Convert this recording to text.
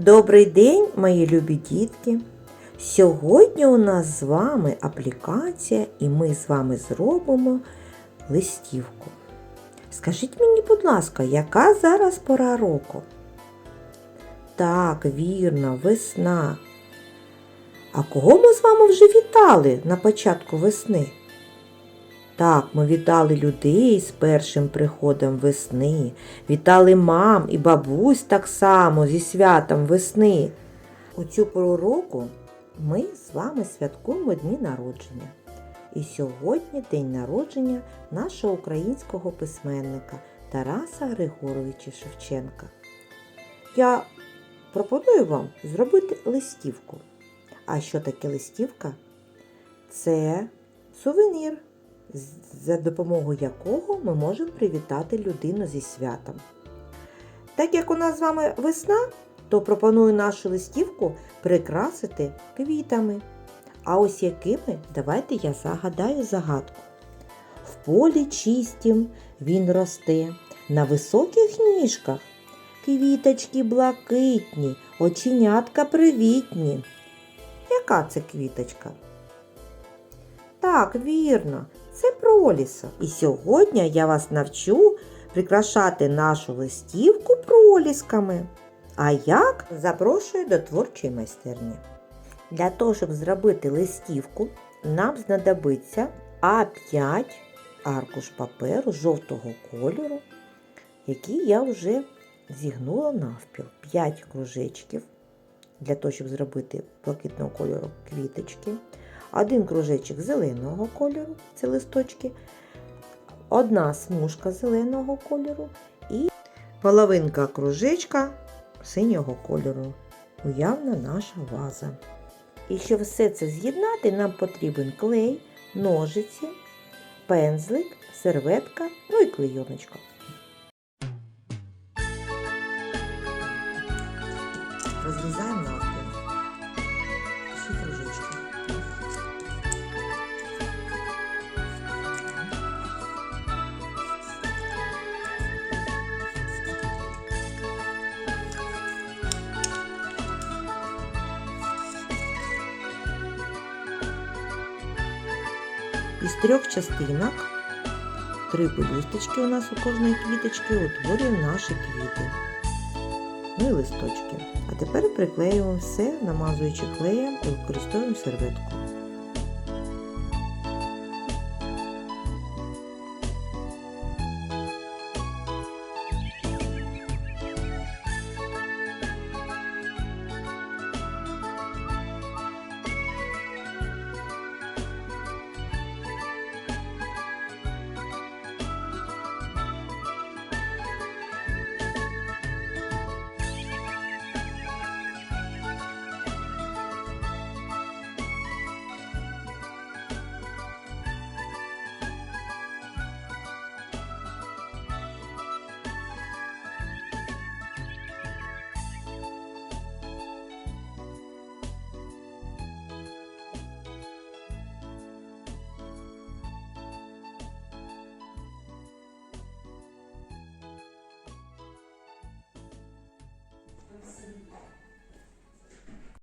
Добрий день, мої любі дітки! Сьогодні у нас з вами аплікація, і ми з вами зробимо листівку. Скажіть мені, будь ласка, яка зараз пора року? Так, вірно, весна. А кого ми з вами вже вітали на початку весни? Так, ми вітали людей з першим приходом весни, вітали мам і бабусь так само зі святом весни. У цю пору року ми з вами святкуємо дні народження. І сьогодні день народження нашого українського письменника Тараса Григоровича Шевченка. Я пропоную вам зробити листівку. А що таке листівка? Це сувенір за допомогою якого ми можемо привітати людину зі святом. Так як у нас з вами весна, то пропоную нашу листівку прикрасити квітами. А ось якими, давайте я загадаю загадку. В полі чистім він росте, на високих ніжках. Квіточки блакитні, оченятка привітні. Яка це квіточка? Так, вірно, це проліса. І сьогодні я вас навчу прикрашати нашу листівку пролісками. А як запрошую до творчої майстерні. Для того, щоб зробити листівку, нам знадобиться А5 аркуш паперу жовтого кольору, який я вже зігнула навпіл. 5 кружечків для того, щоб зробити блакитного кольору квіточки один кружечок зеленого кольору, це листочки, одна смужка зеленого кольору і половинка кружечка синього кольору. Уявна наша ваза. І щоб все це з'єднати, нам потрібен клей, ножиці, пензлик, серветка, ну і клейоночка. Розрізаємо Із трьох частинок, три пелюсточки у нас у кожної квіточки, утворюємо наші квіти. Ну і листочки. А тепер приклеюємо все, намазуючи клеєм і використовуємо серветку.